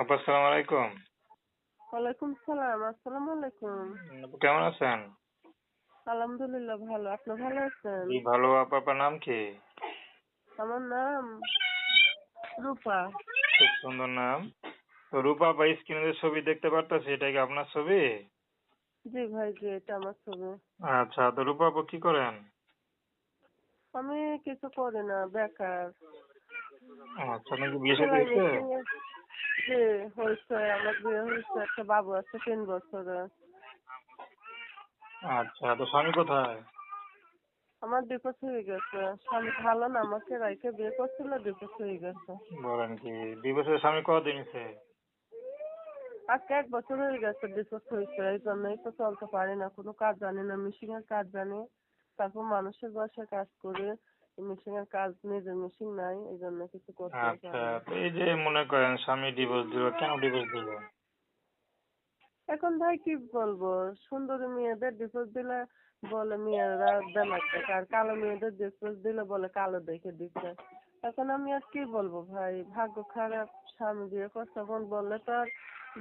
আপু আসসালামু আলাইকুম। ওয়ালাইকুম সালাম আসসালামু আলাইকুম। কেমন আছেন? আলহামদুলিল্লাহ ভালো। আপনি ভালো আছেন? জি ভালো। আপু আপনার নাম কি? আমার নাম রূপা। খুব সুন্দর নাম। তো রূপা বা স্ক্রিনে ছবি দেখতে পারতেছি এটা কি আপনার ছবি? জি ভাই জি এটা আমার ছবি। আচ্ছা তো রূপা আপু কি করেন? আমি কিছু করি না বেকার। আচ্ছা আপনার কি বিয়ে শাদী হয়েছে জি হয়েছে আমার বিয়ে হয়েছে একটা বাবু আছে তিন বছরের। আচ্ছা তো স্বামী কোথায়? আমার ডিভোর্স হয়ে গেছে। স্বামী ভালো না আমাকে রাইকে বিয়ে করছিল ডিভোর্স হয়ে গেছে। বলেন কি দুই স্বামী কতদিন হয়েছে? আজকে এক বছর হয়ে গেছে ডিভোর্স হয়েছে এই জন্যই তো চলতে পারি না কোনো কাজ জানি না মিশিং এর কাজ জানি। তারপর মানুষের বাসায় কাজ করি মিশিং এর কাজ নিজের মিশিং নাই এই জন্য কিছু করতে আচ্ছা এই যে মনে করেন স্বামী ডিভোর্স দিল কেন ডিভোর্স দিল? এখন ভাই কি বলব সুন্দরী মেয়েদের ডিভোর্স দিলে বলে মেয়েরা বেলাক দেখে আর কালো মেয়েদের ডিভোর্স দিলে বলে কালো দেখে দিচ্ছে। এখন আমি আর কি বলব ভাই ভাগ্য খারাপ স্বামী বিয়ে করছে এখন বললে তো আর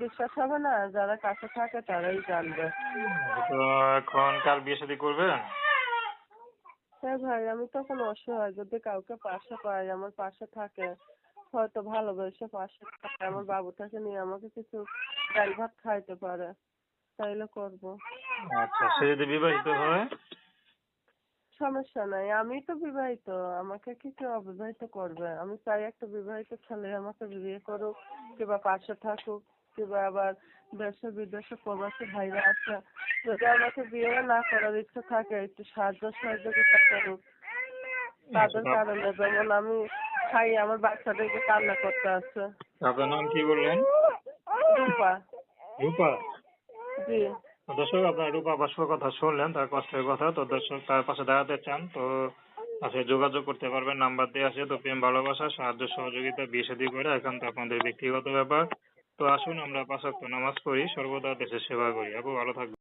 বিশ্বাস হবে না যারা কাছে থাকে তারাই জানবে। তো এখন কার বিয়ে শাদী করবেন? হ্যাঁ ভাই আমি তখন অসহায়। যদি কাউকে পাশে পাই আমার পাশে থাকে হয়তো ভালোবেসে পাশে থাকে। আমার বাবুটাকে নিয়ে আমাকে কিছু ডাল ভাত খাইতে পারে তাইলে করব। আচ্ছা সে যদি বিবাহিত হয়? সমস্যা নাই আমি তো বিবাহিত আমাকে কি কেউ অবিবাহিত করবে? আমি চাই একটা বিবাহিত ছেলে আমাকে বিয়ে করুক কিংবা পাশে থাকুক কিংবা আবার দেশে বিদেশে প্রবাসী ভাইরা আছে যদি আমাকে বিয়ে না করার ইচ্ছে থাকে একটু সাহায্য সহযোগিতা করুক। তাদের কারণে যেমন আমি খাই আমার বাচ্চাদেরকে কান্না করতে আছে। আপনার নাম কি বললেন? রূপা। রূপা? জি। দর্শক আপনার রূপা বাসুর কথা শুনলেন তার কষ্টের কথা। তো দর্শক তার পাশে দাঁড়াতে চান তো তার যোগাযোগ করতে পারবেন নাম্বার দিয়ে আছে তো প্রেম ভালোবাসা সাহায্য সহযোগিতা বিয়ে শাদী করে এখন তো আপনাদের ব্যক্তিগত ব্যাপার। তো আসুন আমরা পাঁচ ওয়াক্ত নামাজ পড়ি সর্বদা দেশের সেবা করি। আপু ভালো থাকবেন।